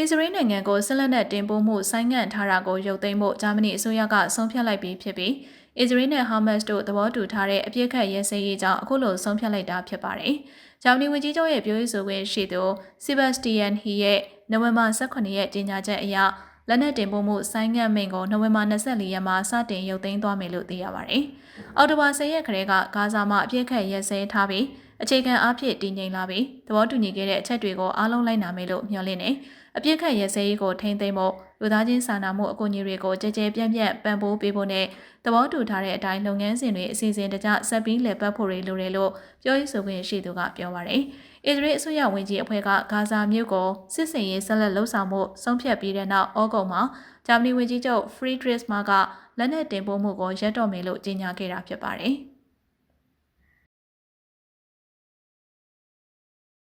အစ္စရေးနိုင်ငံကိုဆက်လက်နဲ့တင်ပို့မှုဆိုင်းငံ့ထားတာကိုရုပ်သိမ်းဖို့ဂျာမနီအစိုးရကဆုံးဖြတ်လိုက်ပြီးဖြစ်ပြီးအစ္စရေးနဲ့ဟာမတ်စ်တို့သဘောတူထားတဲ့အပြစ်ခတ်ရဲစဲရေးကြောင့်အခုလိုဆုံးဖြတ်လိုက်တာဖြစ်ပါတယ်။ဂျာမနီဝန်ကြီးချုပ်ရဲ့ပြောရေးဆိုခွင့်ရှိသူဆီဘတ်စတီယန်ဟီရဲ့နိုဝင်ဘာ18ရက်ကြေညာချက်အရလက်နက်တင်ပို့မှုဆိုင်းငံ့မိန့်ကိုနိုဝင်ဘာ24ရက်မှာစတင်ရုပ်သိမ်းသွားမယ်လို့သိရပါတယ်။အော်တိုဘာ10ရက်ခရဲကဂါဇာမှာအပြစ်ခတ်ရဲစဲထားပြီး အခြေခံအဖြစ်တည်ငြိမ်လာပြီးသဘောတူညီခဲ့တဲ့အချက်တွေကိုအားလုံးလိုက်နာမယ်လို့မျှော်လင့်နေအပြစ်ခတ်ရဲစဲရေးကိုထိန်းသိမ်းဖို့လူသားချင်းစာနာမှုအကူအညီတွေကိုကြဲကြဲပြန့်ပြန့်ပံ့ပိုးပေးဖို့နဲ့သဘောတူထားတဲ့အတိုင်းလုပ်ငန်းစဉ်တွေအစီအစဉ်တကျဆက်ပြီးလည်ပတ်ဖို့တွေလိုတယ်လို့ပြောရေးဆိုခွင့်ရှိသူကပြောပါတယ်။အစ္စရေးအစိုးရဝန်ကြီးအဖွဲ့ကဂါဇာမြို့ကိုစစ်စင်ရေးဆက်လက်လှုပ်ဆောင်မှုဆုံးဖြတ်ပြီးတဲ့နောက်ဩဂုတ်မှာဂျာမနီဝန်ကြီးချုပ်ဖရီဒရစ်မာကလက်နက်တင်ပို့မှုကိုရပ်တော့မယ်လို့ကြေညာခဲ့တာဖြစ်ပါတယ်။